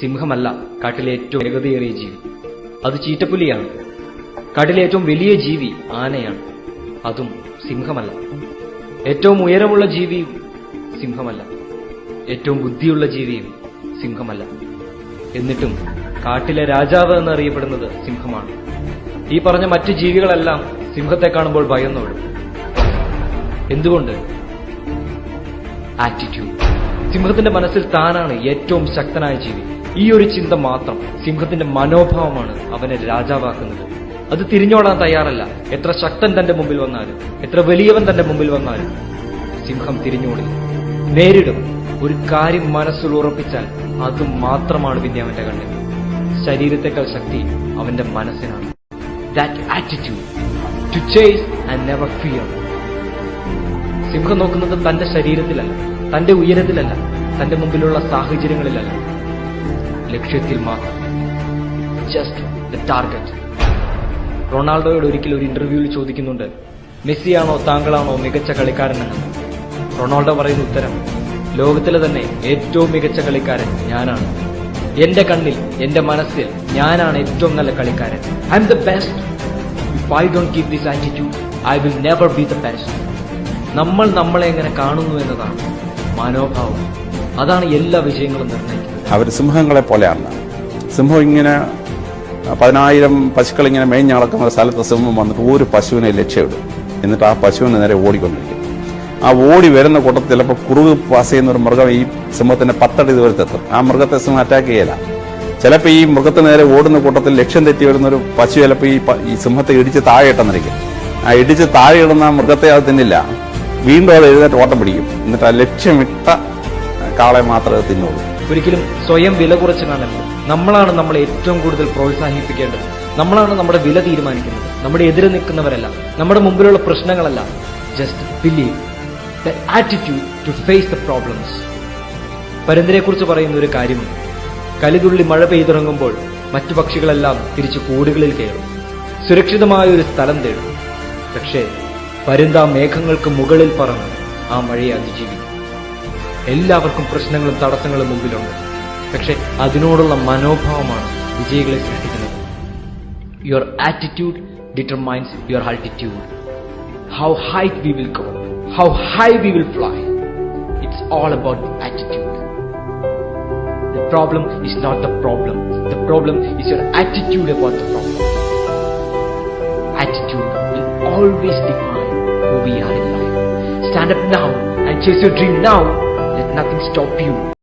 സിംഹമല്ല കാട്ടിലെ ഏറ്റവും വേഗതയേറിയ ജീവി. അത് ചീറ്റപ്പുലിയാണ്. കാട്ടിലെ ഏറ്റവും വലിയ ജീവി ആനയാണ്. അതും സിംഹമല്ല. ഏറ്റവും ഉയരമുള്ള ജീവിയും സിംഹമല്ല. ഏറ്റവും ബുദ്ധിയുള്ള ജീവിയും സിംഹമല്ല. എന്നിട്ടും കാട്ടിലെ രാജാവ് എന്നറിയപ്പെടുന്നത് സിംഹമാണ്. ഈ പറഞ്ഞ മറ്റു ജീവികളെല്ലാം സിംഹത്തെ കാണുമ്പോൾ ഭയന്നോടും. എന്തുകൊണ്ട്? ആറ്റിറ്റ്യൂഡ് സിംഹത്തിന്റെ മനസ്സിൽ താനാണ് ഏറ്റവും ശക്തനായ ജീവി. ഈ ഒരു ചിന്ത മാത്രം സിംഹത്തിന്റെ മനോഭാവമാണ് അവനെ രാജാവാക്കുന്നത്. അത് തിരിഞ്ഞോടാൻ തയ്യാറല്ല. എത്ര ശക്തൻ തന്റെ മുമ്പിൽ വന്നാലും എത്ര വലിയവൻ തന്റെ മുമ്പിൽ വന്നാലും സിംഹം തിരിഞ്ഞോടില്ല നേരിടും. ഒരു കാര്യം മനസ്സിൽ ഉറപ്പിച്ചാൽ അത് മാത്രമാണ് പിന്നെ അവന്റെ കണ്ണിൽ. ശരീരത്തെക്കാൾ ശക്തി അവന്റെ മനസ്സിനാണ്. That attitude to chase and never fear സിംഹം നോക്കുന്നത് തന്റെ ശരീരത്തിലല്ല തന്റെ ഉയരത്തിലല്ല തന്റെ മുമ്പിലുള്ള സാഹചര്യങ്ങളിലല്ല. ലക്ഷ്യത്തിൽ മാത്രം. ജസ്റ്റ് ദ ടാർഗറ്റ് റൊണാൾഡോയോട് ഒരിക്കൽ ഒരു ഇന്റർവ്യൂവിൽ ചോദിക്കുന്നുണ്ട് മെസ്സിയാണോ താങ്കളാണോ മികച്ച കളിക്കാരനെന്ന്? റൊണാൾഡോ പറയുന്ന ഉത്തരം ലോകത്തിലെ തന്നെ ഏറ്റവും മികച്ച കളിക്കാരൻ ഞാനാണ്. എന്റെ കണ്ണിൽ എന്റെ മനസ്സിൽ ഞാനാണ് ഏറ്റവും നല്ല കളിക്കാരൻ. I'm the best I don't keep this attitude I will never be the best നമ്മൾ നമ്മളെ എങ്ങനെ കാണുന്നു എന്നതാണ് മനോഭാവം. അതാണ് എല്ലാ വിജയങ്ങളും നിർണയിക്കുന്നത്. അവർ സിംഹങ്ങളെ പോലെയാണ്. സിംഹം ഇങ്ങനെ പതിനായിരം പശുക്കൾ ഇങ്ങനെ മേഞ്ഞളക്കുന്ന സ്ഥലത്ത് സിംഹം വന്നിട്ട് ഒരു പശുവിനെ ലക്ഷ്യമിടും. എന്നിട്ട് ആ പശുവിന് നേരെ ഓടിക്കൊണ്ടിരിക്കും. ആ ഓടി വരുന്ന കൂട്ടത്തിൽ ചിലപ്പോൾ കുറുക് പാസ് ചെയ്യുന്ന ഒരു മൃഗം ഈ സിംഹത്തിന്റെ പത്തടി ദൂരത്തെത്തും ആ മൃഗത്തെ സിംഹം അറ്റാക്ക് ചെയ്യല. ചിലപ്പോൾ ഈ മൃഗത്തിന് നേരെ ഓടുന്ന കൂട്ടത്തിൽ ലക്ഷ്യം തെറ്റി വരുന്ന ഒരു പശു ചിലപ്പോൾ ഈ ഈ സിംഹത്തെ ഇടിച്ച് താഴെ ഇട്ടെന്നിരിക്കും. ആ ഇടിച്ച് താഴെ ഇടുന്ന ആ മൃഗത്തെ അത് തിന്നില്ല. വീണ്ടും അത് എഴുന്നേറ്റ് ഓട്ടം പിടിക്കും. എന്നിട്ട് ആ ലക്ഷ്യമിട്ട കാളെ മാത്രമേ തിന്നുള്ളൂ. ഒരിക്കലും സ്വയം വില കുറച്ച് കാണരുത്. നമ്മളാണ് നമ്മളെ ഏറ്റവും കൂടുതൽ പ്രോത്സാഹിപ്പിക്കേണ്ടത്. നമ്മളാണ് നമ്മുടെ വില തീരുമാനിക്കുന്നത്. നമ്മുടെ എതിരെ നിൽക്കുന്നവരല്ല. നമ്മുടെ മുമ്പിലുള്ള പ്രശ്നങ്ങളല്ല. Just believe the attitude to face the problems പരന്തിനെക്കുറിച്ച് പറയുന്ന ഒരു കാര്യമുണ്ട് കലിതുള്ളി മഴ പെയ്തിറങ്ങുമ്പോൾ മറ്റു പക്ഷികളെല്ലാം തിരിച്ച് കൂടുകളിൽ കയറും. സുരക്ഷിതമായ ഒരു സ്ഥലം തേടും. പക്ഷേ പരുന്ത മേഘങ്ങൾക്ക് മുകളിൽ പറന്ന് ആ മഴയെ അതിജീവിക്കും. എല്ലാവർക്കും പ്രശ്നങ്ങളും തടസ്സങ്ങളും മുമ്പിലുണ്ട് പക്ഷെ അതിനോടുള്ള മനോഭാവമാണ് വിജയികളെ സൃഷ്ടിക്കുന്നത് your attitude determines your altitude how high we will go how high we will fly it's all about the attitude The problem is not the problem. The problem is your attitude about the problem. Attitude will always define who we are in life. Stand up now and chase your dream now. Let nothing stop you.